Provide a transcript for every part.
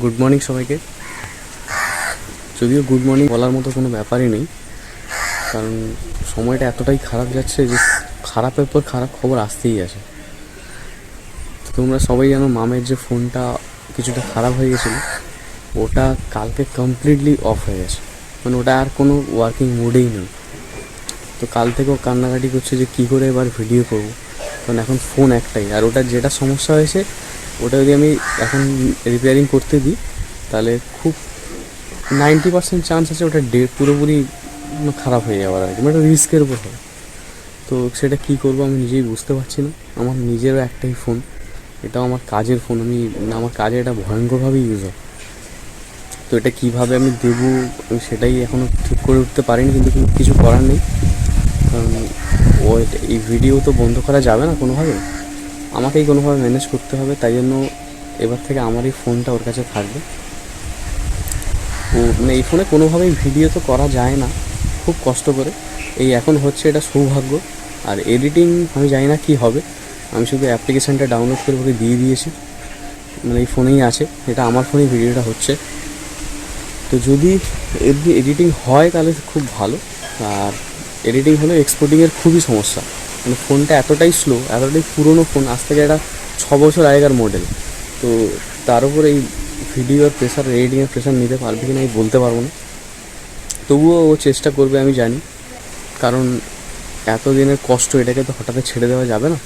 Good morning সবাইকে। যদিও good morning বলার মতো কোনো ব্যাপারই নেই, কারণ সময়টা এতটাই খারাপ যাচ্ছে যে খারাপের পর খারাপ খবর আসতেই আছে তো তোমরা সবাই জানো মামের যে ফোনটা কিছুটা খারাপ হয়ে গেছিল, ওটা কালকে কমপ্লিটলি অফ হয়ে গেছে। মানে ওটা আর কোনো ওয়ার্কিং মুডেই নেই। তো কাল থেকেও কান্নাকাটি করছে যে কী করে এবার ভিডিও করব। কারণ এখন ফোন একটাই, আর ওটা যেটা সমস্যা হয়েছে ওটা যদি আমি এখন রিপেয়ারিং করতে দিই, তাহলে খুব নাইনটি পার্সেন্ট চান্স আছে ওটা ডে পুরোপুরি খারাপ হয়ে যাওয়ার আর কি। মানে রিস্কের উপর হবে তো সেটা কী করব আমি নিজেই বুঝতে পারছি না। আমার নিজেরও একটাই ফোন এটাও আমার কাজের ফোন আমি আমার কাজে এটা ভয়ঙ্করভাবে ইউজ হয়। তো এটা কীভাবে আমি দেবো, আমি সেটাই এখনও ঠিক করে উঠতে পারিনি, কিন্তু কিছু করার নেই। কারণ ও এই ভিডিও তো বন্ধ করা যাবে না কোনোভাবে? আমাকেই কোনোভাবে ম্যানেজ করতে হবে, তাই জন্য এবার থেকে আমার এই ফোনটা ওর কাছে থাকবে। মানে এই ফোনে কোনোভাবেই ভিডিও তো করা যায় না, খুব কষ্ট করে। এই এখন হচ্ছে এটা সৌভাগ্য। আর এডিটিং আমি জানি না কী হবে, আমি শুধু অ্যাপ্লিকেশানটা ডাউনলোড করে ওকে দিয়ে দিয়েছি। মানে এই ফোনেই আছে, এটা আমার ফোনেই ভিডিওটা হচ্ছে। তো যদি এডিটিং হয় তাহলে খুব ভালো, আর এডিটিং হলে এক্সপোর্টিংয়ের খুবই সমস্যা। মানে ফোনটা এতটাই স্লো এতটাই পুরনো ফোন আজ থেকে একটা ছ বছর আগেকার মডেল তো তার উপর এই ভিডিওর প্রেশার রেডিংয়ের প্রেশার নিতে পারবে কি না আমি বলতে পারব না। তবুও ও চেষ্টা করবে, আমি জানি। কারণ এতদিনের কষ্ট, এটাকে তো হঠাৎ ছেড়ে দেওয়া যাবে না।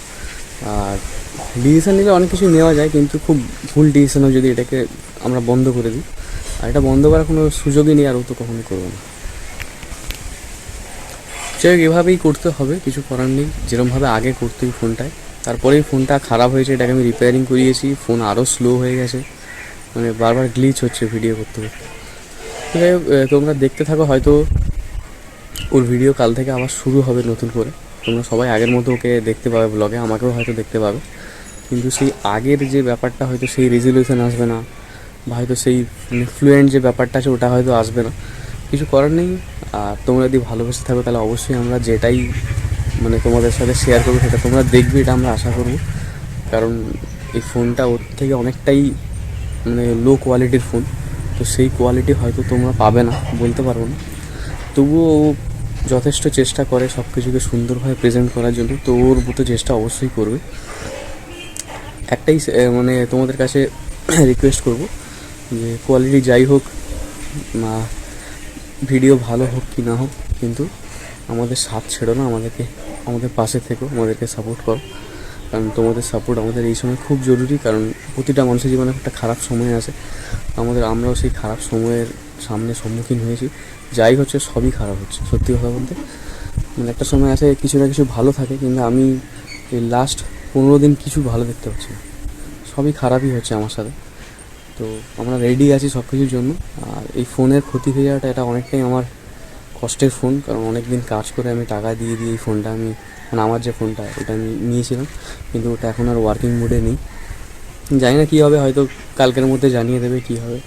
আর ডিসিশন নিলে অনেক কিছু নেওয়া যায়, কিন্তু খুব ভুল ডিসিশনও যদি এটাকে আমরা বন্ধ করে দিই। আর এটা বন্ধ করার কোনো সুযোগই নেই, আর ও তো কখনোই করব না। যাই হোক, এভাবেই করতে হবে, কিছু করার নেই। যেরমভাবে আগে করতো এই ফোনটায়, তারপরেই ফোনটা খারাপ হয়েছে, এটাকে আমি রিপেয়ারিং করিয়েছি, ফোন আরও স্লো হয়ে গেছে। মানে বারবার গ্লিচ হচ্ছে ভিডিও করতে করতে। যাই হোক তোমরা দেখতে থাকো, হয়তো ওর ভিডিও কাল থেকে আবার শুরু হবে নতুন করে। তোমরা সবাই আগের মতো ওকে দেখতে পাবে ব্লগে আমাকেও হয়তো দেখতে পাবে। কিন্তু সেই আগের যে ব্যাপারটা, হয়তো সেই রেজলিউশন আসবে না, বা হয়তো সেই মানে ফ্লুয়েন্ট যে ব্যাপারটা আছে, ওটা হয়তো আসবে না। কিছু করার নেই। আর তোমরা যদি ভালোবেসে থাকো, তাহলে অবশ্যই আমরা যেটাই মানে তোমাদের সাথে শেয়ার করব, সেটা তোমরা দেখবে, এটা আমরা আশা করব। কারণ এই ফোনটা ওর থেকে অনেকটাই মানে লো কোয়ালিটির ফোন তো সেই কোয়ালিটি হয়তো তোমরা পাবে না, বলতে পারব না। তবুও ও যথেষ্ট চেষ্টা করে সব কিছুকে সুন্দরভাবে প্রেজেন্ট করার জন্য। তো ওর মতো চেষ্টা অবশ্যই করবে। একটাই মানে তোমাদের কাছে রিকোয়েস্ট করব যে কোয়ালিটি যাই হোক ভিডিও ভালো হোক কি না হোক, কিন্তু আমাদের সাথ ছেড়ো না, আমাদেরকে, আমাদের পাশে থেকো, আমাদেরকে সাপোর্ট করো। কারণ তোমাদের সাপোর্ট আমাদের এই সময় খুব জরুরি, কারণ প্রতিটা মানুষের জীবনে একটা খারাপ সময় আছে। আমাদের আমরাও সেই খারাপ সময়ের সামনে সম্মুখীন হয়েছি। যাই হচ্ছে, সবই খারাপ হচ্ছে, সত্যি কথা বলতে। মানে একটা সময় আছে, কিছু না কিছু ভালো থাকে, কিন্তু আমি এই লাস্ট পনেরো দিন কিছু ভালো দেখতে পাচ্ছি না। সবই খারাপই হচ্ছে আমার সাথে। তো আমরা রেডি আছি সব কিছুর জন্য। আর এই ফোনের ক্ষতি হয়ে যাওয়াটা এটা অনেকটাই আমার কষ্টের ফোন, কারণ অনেক দিন কাজ করে আমি টাকা দিয়ে দিয়ে এই ফোনটা আমি মানে আমার যে ফোনটা, ওটা আমি নিয়েছিলাম। কিন্তু ওটা এখন আর ওয়ার্কিং মোডে নেই। জানি না কী হবে, হয়তো কালকের মধ্যে জানিয়ে দেবে কী হবে।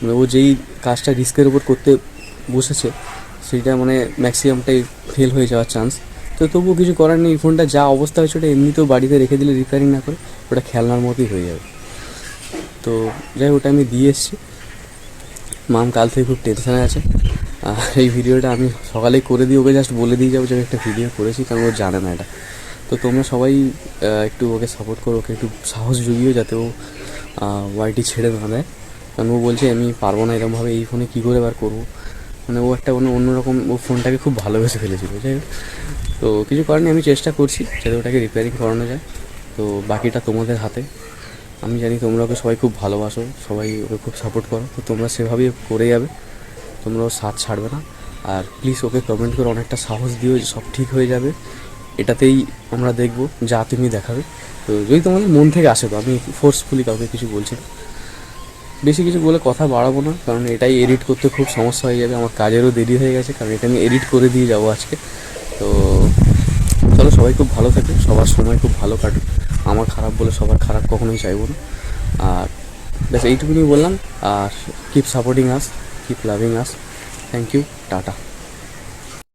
মানে ও যেই কাজটা রিস্কের উপর করতে বসেছে, সেইটা মানে ম্যাক্সিমামটাই ফেল হয়ে যাওয়ার চান্স তো তবুও কিছু করার নেই ফোনটা যা অবস্থা হয়েছে, ওটা এমনিতেও বাড়িতে রেখে দিলে রিপেয়ারিং না করে, ওটা খেলনার মতোই হয়ে যাবে। তো যাই ওটা আমি দিয়ে এসেছি। মাম কাল থেকে খুব টেনশানে আছে। আর এই ভিডিওটা আমি সকালেই করে দিই, ওকে জাস্ট বলে দিয়ে যাব যে, আমি একটা ভিডিও করেছি, কারণ ও জানে না এটা। তো তোমরা সবাই একটু ওকে সাপোর্ট করো, ওকে একটু সাহস জুগিও যাতে ও ওয়াইটি ছেড়ে না দেয়। কারণ ও বলছে, আমি পারব না এরকমভাবে এই ফোনে কী করে বার করব? মানে ও একটা অন্য অন্যরকম ও ফোনটাকে খুব ভালোবেসে ফেলেছিল। যাই হোক, তো কিছু কারণে আমি চেষ্টা করছি, যাতে ওটাকে রিপেয়ারিং করানো যায়। তো বাকিটা তোমাদের হাতে। আমি জানি তোমরা ওকে সবাই খুব ভালোবাসো, সবাই ওকে খুব সাপোর্ট করো, তো তোমরা সেভাবেই করে যাবে তোমরাও সাথ ছাড়বে না। আর প্লিজ ওকে কমেন্ট করে অনেকটা সাহস দিও যে সব ঠিক হয়ে যাবে, এটাতেই আমরা দেখব, যা তুমি দেখাবে। তো যদি তোমাদের মন থেকে আসে তো, আমি ফোর্সফুলি কাউকে কিছু বলছি না। বেশি কিছু বলে কথা বাড়াবো না, কারণ এটাই এডিট করতে খুব সমস্যা হয়ে যাবে, আমার কাজেরও দেরি হয়ে গেছে, কারণ এটা আমি এডিট করে দিয়ে যাব আজকে। সবাই খুব ভালো থাকে, সবার সময় খুব ভালো কাটুক। আমার খারাপ বলে সবার খারাপ কখনোই চাইব না। আর ব্যাস, এইটুকুনি বললাম। আর keep supporting us keep loving us thank you tata.